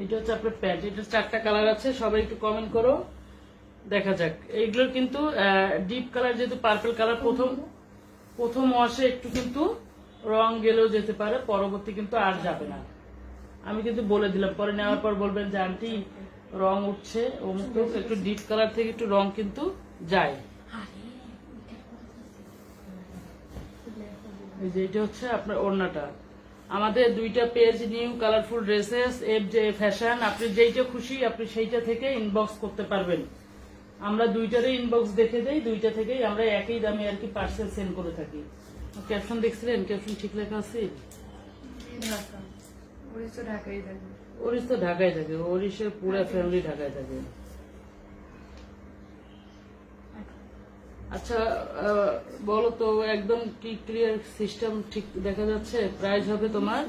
এটা হচ্ছে আপনার প্যান্ট এটা চারটা কালার আছে, সবাই একটু কমেন্ট করো, দেখা যাক। এইগুলোর কিন্তু ডিপ কালার যেহেতু পার্পল কালার প্রথম প্রথম ওয়াশে একটু কিন্তু রং গেলেও যেতে পারে, পরবর্তী কিন্তু আর যাবে না। আমি কিন্তু বলে দিলাম, পরে নেওয়ার পর বলবেন যে, আন্টি, রং উঠছে একটু ডিপ কালার থেকে একটু রং কিন্তু যায়। এই যে, এটা হচ্ছে আপনার ওড়নাটা। আমাদের দুইটা page new colourful dresses F J fashion আপনি যেইটা খুশি আপনি সেইটা থেকে ইনবক্স করতে পারবেন। আমরা দুইটারই ইনবক্স দেখে দেই দুইটা থেকেই আমরা একই দামে আর কি পার্সেল সেন্ড করে থাকি। ক্যাপশন দেখছিলেন? ক্যাপশন ঠিক লেখা আছে? ঢাকা উড়িষ্যা ঢাকাই থাকবে ওরিস তো ঢাকায় থাকে ওরিসের পুরো ফ্যামিলি ঢাকায় থাকে। আচ্ছা বলো তো একদম কি ক্লিয়ার সিস্টেম ঠিক দেখা যাচ্ছে? প্রাইস হবে তোমার?